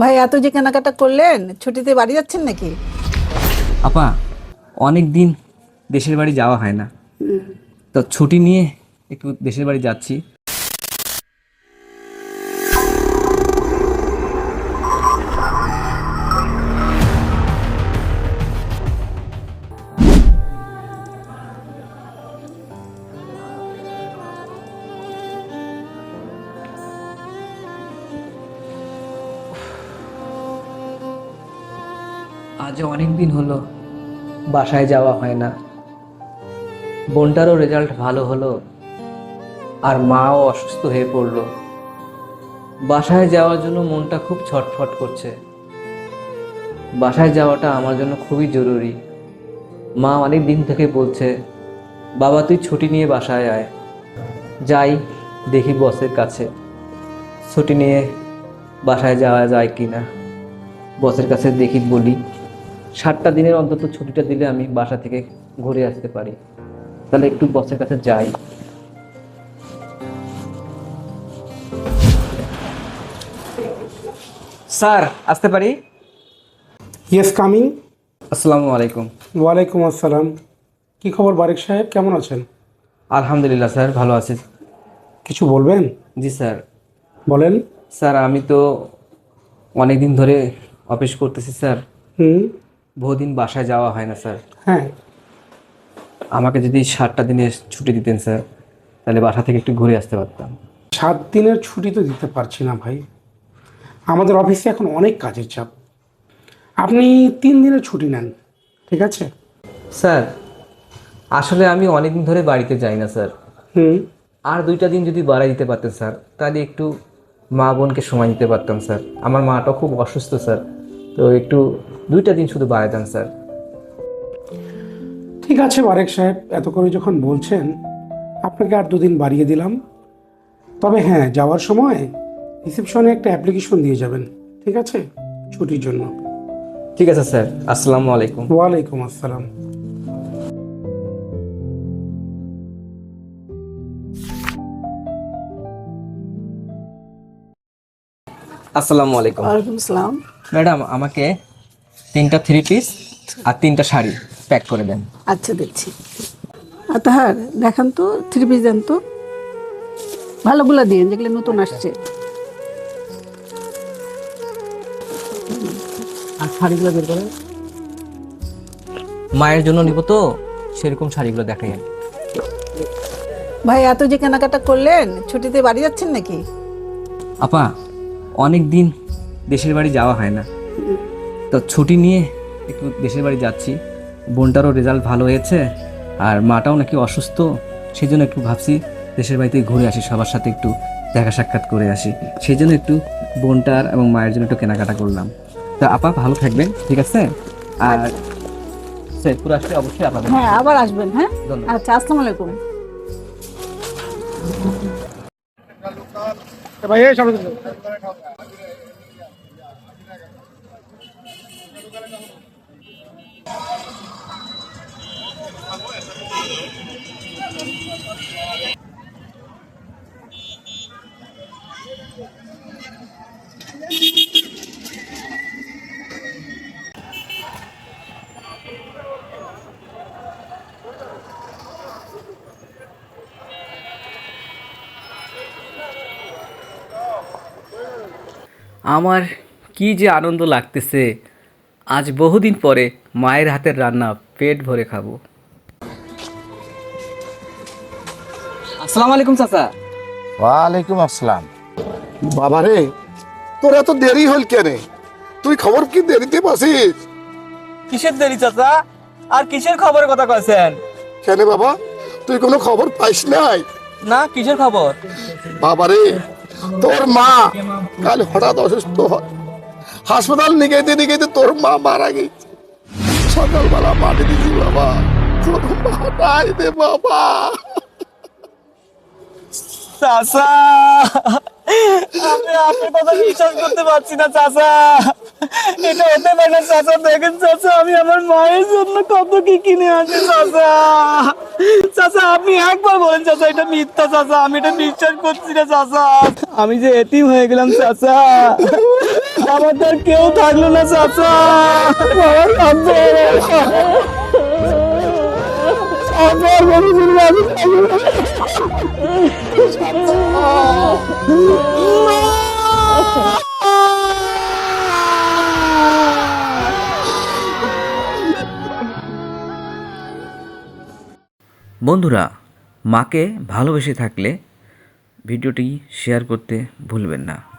ভাই এত যে কেনাকাটা করলেন ছুটিতে বাড়ি যাচ্ছেন নাকি? আপা অনেক দিন দেশের বাড়ি যাওয়া হয় না। তো ছুটি নিয়ে একটু দেশের বাড়ি যাচ্ছি। আজ অনেক দিন হলো। বাসায় যাওয়া হয় না। বোনটারও রেজাল্ট ভালো হলো। আর মাও অসুস্থ হয়ে পড়ল। বাসায় যাওয়ার জন্য মনটা খুব ছটফট করছে। বাসায় যাওয়াটা আমার জন্য খুবই জরুরি। মা অনেক দিন থেকে বলছে, বাবা, তুই ছুটি নিয়ে বাসায় আয়। যাই, দেখি বসের কাছে। ছুটি নিয়ে বাসায় যাওয়া যায় কি না বসের কাছে দেখি বলি। সাতটা দিনের অন্তত ছুটিটা দিলে আমি বাসা থেকে ঘুরে আসতে পারি। তাহলে একটু বসের কাছে যাই। স্যার আসতে পারি? ইয়েস কামিং আসসালামু আলাইকুম। ওয়ালাইকুম আসসালাম। কি খবর বারেক সাহেব? কেমন আছেন? আলহামদুলিল্লাহ স্যার ভালো আছি। কিছু বলবেন? জি স্যার। বলেন। স্যার আমি তো অনেক দিন ধরে অফিস করতেছি স্যার। হুম। বহুদিন বাসায় যাওয়া হয় না স্যার। হ্যাঁ। আমাকে যদি সাতটা দিনের ছুটি দিতেন স্যার তাহলে বাসা থেকে একটু ঘুরে আসতে পারতাম। সাত দিনের ছুটি তো দিতে পারছি না ভাই। আমাদের অফিসে এখন অনেক কাজের চাপ। আপনি তিন দিনের ছুটি নেন ঠিক আছে? স্যার আসলে আমি অনেক দিন ধরে বাড়িতে যাই না স্যার। হুম। আর দুইটা দিন যদি বাড়াই দিতে পারতেন স্যার তাহলে একটু মা বোনকে সময় দিতে পারতাম স্যার। আমার মাটা খুব অসুস্থ স্যার তো একটু দুইটা দিন শুধু বাড়াই দেন স্যার। ঠিক আছে বারেক সাহেব এত করে যখন বলছেন আপনাকে আর দুদিন বাড়িয়ে দিলাম। তবে হ্যাঁ যাওয়ার সময় রিসেপশনে একটা অ্যাপ্লিকেশন দিয়ে যাবেন ঠিক আছে? ছুটির জন্য। ঠিক আছে স্যার। আসসালামু আলাইকুম। ওয়ালাইকুম আসসালাম। আসসালামু আলাইকুম। ওয়ালাইকুম আসসালাম। ম্যাডাম আমাকে তিনটা থ্রি পিস আর তিনটা শাড়ি প্যাক করে দেন। আচ্ছা দেখছি। আর তাহার দেখান তো থ্রি পিস দেন তো। ভালোগুলো দিন যেগুলো নতুন আসছে। আর শাড়িগুলো বের করেন। মায়ের জন্য নিব তো সেরকম শাড়িগুলো দেখাই ভাই এত যে কেনাকাটা করলেন ছুটিতে বাড়ি যাচ্ছেন নাকি? আপা অনেক দিন দেশের বাড়ি যাওয়া হয় না। তো ছুটি নিয়ে একটু দেশের বাড়ি যাচ্ছি। বোনটারও রেজাল্ট ভালো হয়েছে আর মাটাও নাকি অসুস্থ সেই জন্য একটু ভাবছি দেশের বাড়িতে ঘুরে আসি সবার সাথে একটু দেখা সাক্ষাৎ করে আসি। সেই জন্য একটু বোনটার এবং মায়ের জন্য একটু কেনাকাটা করলাম। তা আপা ভালো থাকবেন ঠিক আছে? আর সৈয়দপুর আসলে অবশ্যই আপনাদের হ্যাঁ আবার আসবেন হ্যাঁ? আচ্ছা আসসালামু আলাইকুম। ভাই এই আমার কি যে আনন্দ লাগতেছে। আজ বহুদিন পরে মায়ের হাতের রান্না পেট ভরে খাব। আসসালামু আলাইকুম চাচা। ওয়ালাইকুম আসসালাম। বাবা রে তোর এত দেরি হল কেন? তুই খবর কি দেরিতে পাসিস? কিসের দেরি চাচা? আর কিসের খবরের কথা কয়েছেন কেন বাবা তুই কোনো খবর পাইস নাই? না কিসের খবর? বাবা রে তোর মা, কাল হঠাৎ অসুস্থ হয়। হাসপাতাল নিগেতে নিগেতে তোর মা মারা গেছে। সকালবেলা মাটি দিছি বাবা। তোর মা রে বাবা। চাচা! আমি করতে পারছি না, চাচা। এটা চাচা, দেখেন, চাচা, আমি আমার মায়ের জন্য কত কি কিনে চাচা। চাচা, আপনি একবার বলেন, চাচা, এটা মিথ্যা, চাচা, আমি এটা করছি না আমি যে এতিম হয়ে গেলাম, চাচা। আমার কেউ থাকল না, চাচা। আমার বন্ধুরা মাকে ভালোবেসে থাকলে ভিডিওটি শেয়ার করতে ভুলবেন না।